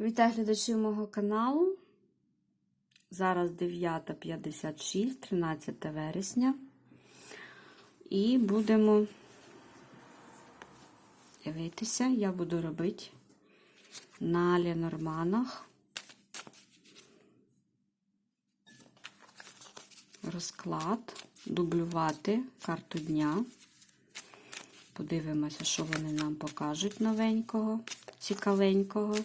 Вітаю глядачів мого каналу. Зараз 9.56, 13 вересня. І будемо дивитися, я буду робити на Ленорманах розклад, дублювати карту дня. Подивимося, що вони нам покажуть новенького, цікавенького.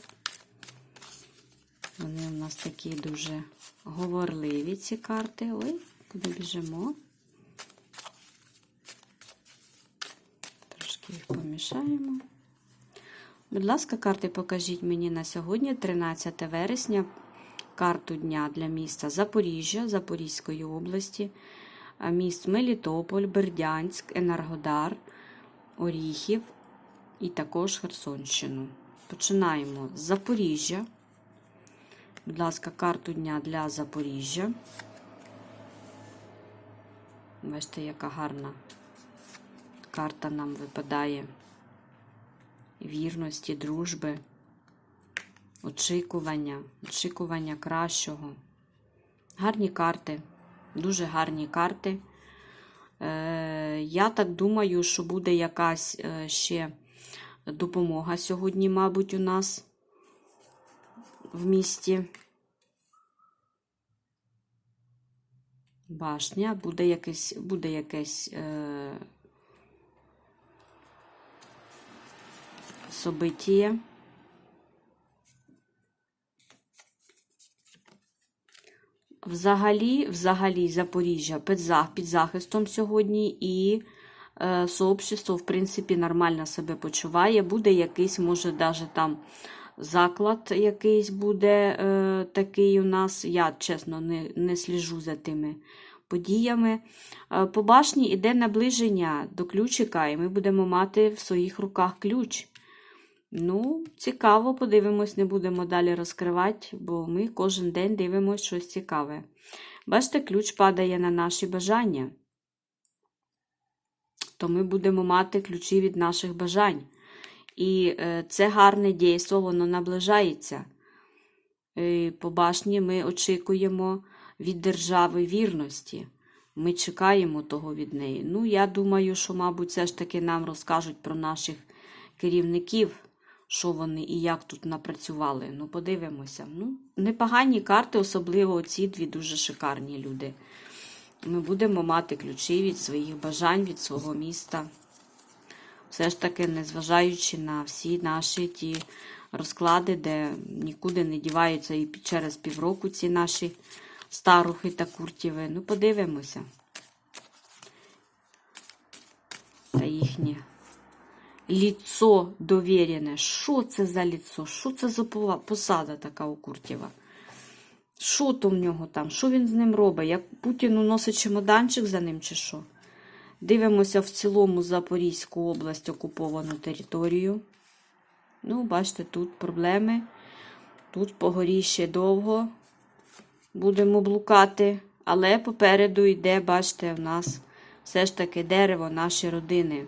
Вони у нас такі дуже говорливі, ці карти. Ой, куди біжимо. Трошки їх помішаємо. Будь ласка, карти покажіть мені на сьогодні, 13 вересня, карту дня для міста Запоріжжя, Запорізької області, міст Мелітополь, Бердянськ, Енергодар, Оріхів і також Херсонщину. Починаємо з Запоріжжя. Будь ласка, карту дня для Запоріжжя. Бачите, яка гарна карта нам випадає вірності, дружби, очікування, очікування кращого. Гарні карти, дуже гарні карти. Е, Я так думаю, що буде якась е, ще допомога сьогодні, мабуть, у нас в місті. Башня, буде якесь, буде якесь е, событие. Взагалі, взагалі, Запоріжжя під захистом сьогодні і е, сообщество, в принципі, нормально себе почуває. Буде якийсь, може, навіть там заклад якийсь буде е, такий у нас. Я, чесно, не, не сліжу за тими подіями. Е, по башні йде наближення до ключика, і ми будемо мати в своїх руках ключ. Ну, цікаво, подивимось, не будемо далі розкривати, бо ми кожен день дивимося щось цікаве. Бачите, ключ падає на наші бажання. То ми будемо мати ключі від наших бажань. І е, це гарне дійство, воно наближається. По башні ми очікуємо від держави вірності. Ми чекаємо того від неї. Ну, я думаю, що, мабуть, все ж таки нам розкажуть про наших керівників, що вони і як тут напрацювали. Ну, подивимося. Ну, непогані карти, особливо ці дві дуже шикарні люди. Ми будемо мати ключі від своїх бажань, від свого міста. Все ж таки, незважаючи на всі наші ті розклади, де нікуди не діваються і через півроку ці наші старухи та куртіви. Ну, подивимося. Та їхнє ліцо довірене. Що це за ліцо? Що це за посада така у Куртєва? Що то в нього там? Що він з ним робить? Як Путін носить чемоданчик за ним, чи що? Дивимося в цілому Запорізьку область, окуповану територію. Ну, бачите, тут проблеми. Тут погорі ще довго будемо блукати. Але попереду йде, бачите, в нас все ж таки дерево, наші родини.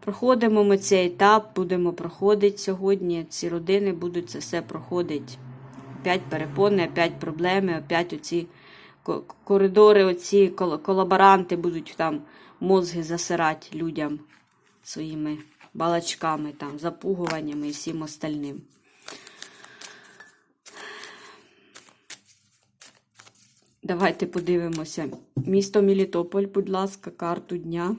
Проходимо ми цей етап, будемо проходити сьогодні. Ці родини будуть це все проходити. Опять перепони, опять проблеми, опять оці коридори, оці колаборанти будуть там мозги засирати людям своїми балачками, там, запугуваннями і всім остальним. Давайте подивимося. Місто Мелітополь, будь ласка, карту дня.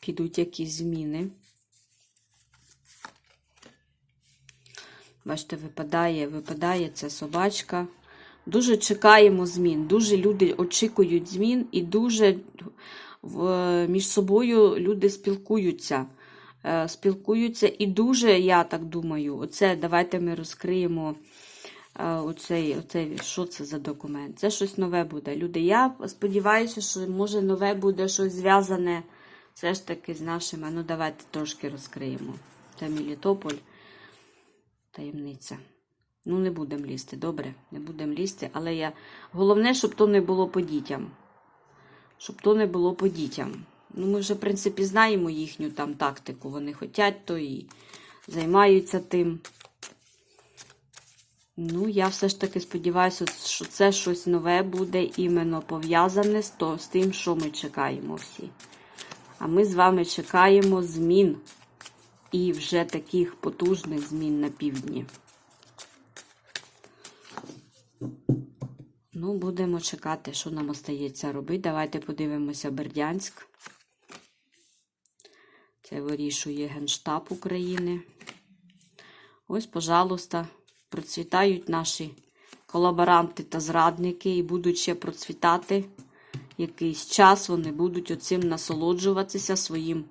Підуть якісь зміни. Бачите, випадає, випадає ця собачка. Дуже чекаємо змін. Дуже люди очікують змін і дуже в, між собою люди спілкуються. Е, спілкуються і дуже, я так думаю, оце давайте ми розкриємо. Оцей, оцей, що це за документ? Це щось нове буде. Люди, я сподіваюся, що може нове буде щось зв'язане все ж таки з нашими. Ну, давайте трошки розкриємо. Це Мелітополь. Таємниця. Ну, не будемо лізти, добре, не будемо лізти, але я. Головне, щоб то не було по дітям. Щоб то не було по дітям. Ну, ми вже, в принципі, знаємо їхню там тактику. Вони хочуть, то і займаються тим. Ну, я все ж таки сподіваюся, що це щось нове буде іменно пов'язане з, з тим, що ми чекаємо всі. А ми з вами чекаємо змін. І вже таких потужних змін на півдні. Ну, будемо чекати, що нам остається робити. Давайте подивимося Бердянськ. Це вирішує Генштаб України. Ось, пожалуйста, процвітають наші колаборанти та зрадники і будуть ще процвітати якийсь час. Вони будуть оцим насолоджуватися своїм,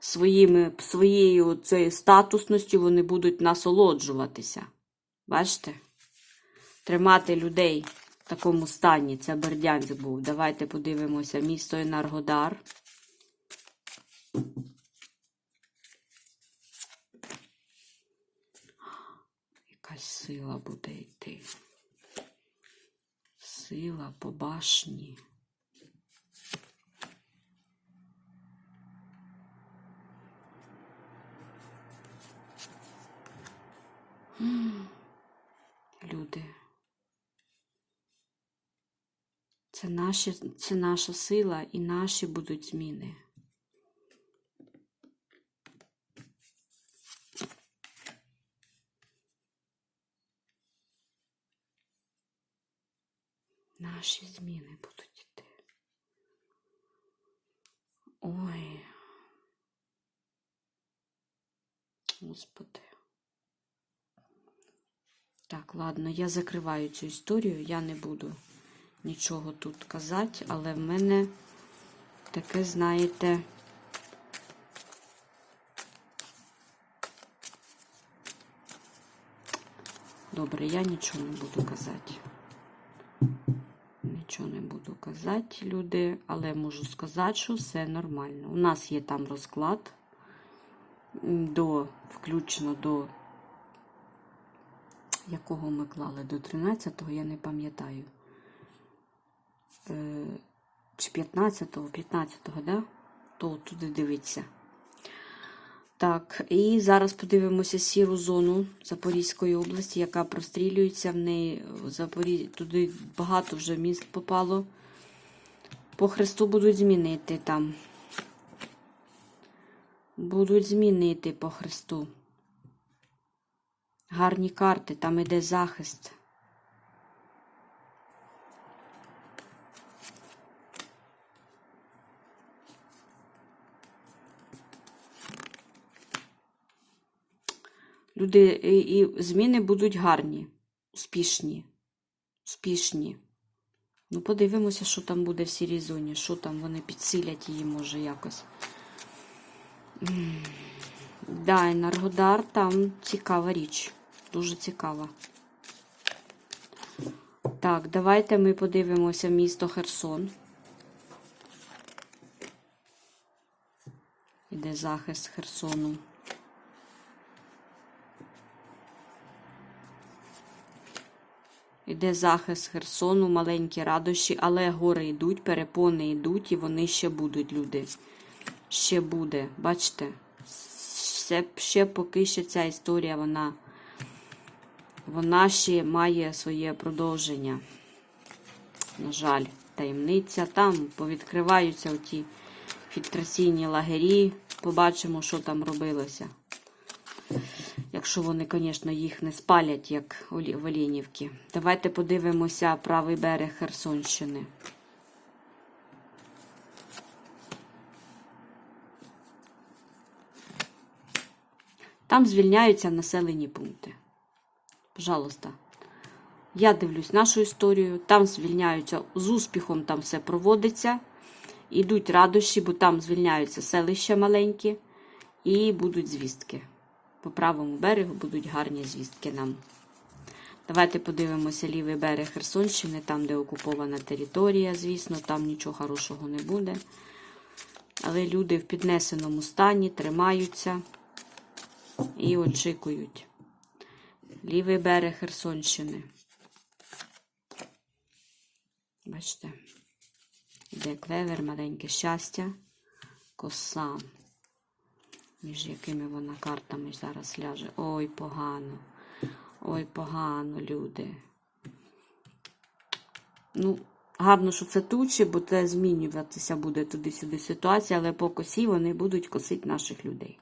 своїми, своєю цією статусністю, вони будуть насолоджуватися. Бачите? Тримати людей в такому стані. Це Бердянськ був. Давайте подивимося місто Енергодар. Якась сила буде йти. Сила по башні. Люди. Це, наші, це наша сила і наші будуть зміни. Наші зміни будуть йти. Ой. Господи. Так, ладно, я закриваю цю історію, я не буду нічого тут казати, але в мене таке, знаєте, добре, я нічого не буду казати. Нічого не буду казати, люди, але можу сказати, що все нормально. У нас є там розклад до, включно до якого ми клали до 13-го, я не пам'ятаю. Е, Чи 15-го, 15-го, да? То туди дивиться. Так, і зараз подивимося сіру зону Запорізької області, яка прострілюється в неї. В Запорі... Туди багато вже міст попало. По Христу будуть змінити там. Будуть змінити по Христу. Гарні карти, там іде захист. Люди і, зміни будуть гарні, успішні. Успішні. Ну, подивимося, що там буде в сірій зоні, що там вони підсилять її, може, якось. Да, Енергодар там цікава річ. Дуже цікава. Так, давайте ми подивимося місто Херсон. Іде захист Херсону. Іде захист Херсону, маленькі радощі, але гори йдуть, перепони йдуть, і вони ще будуть, люди. Ще буде. Бачите? Ще, ще поки що ця історія, вона, вона ще має своє продовження. На жаль, таємниця. Там повідкриваються оті фільтраційні лагері. Побачимо, що там робилося. Якщо вони, звісно, їх не спалять, як в Олінівці. Давайте подивимося правий берег Херсонщини. Там звільняються населені пункти. Пожалуйста. Я дивлюсь нашу історію. Там звільняються з успіхом, там все проводиться. Ідуть радощі, бо там звільняються селища маленькі і будуть звістки. По правому берегу будуть гарні звістки нам. Давайте подивимося лівий берег Херсонщини, там, де окупована територія, звісно, там нічого хорошого не буде. Але люди в піднесеному стані тримаються і очікують. Лівий берег Херсонщини. Бачите, йде клевер, маленьке щастя, коса. Між якими вона картами зараз ляже. Ой, погано. Ой, погано, люди. Ну, гарно, що це тучі, бо це змінюватися буде туди-сюди ситуація, але по косі вони будуть косити наших людей.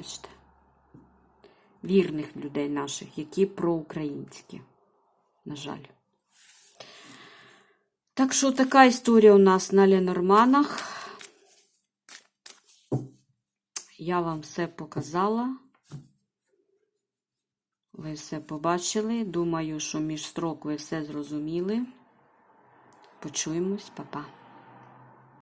Бачите? Вірних людей наших, які проукраїнські. На жаль. Так що така історія у нас на Ленорманах. Я вам все показала. Ви все побачили. Думаю, що між строк ви все зрозуміли. Почуємось, Па-па.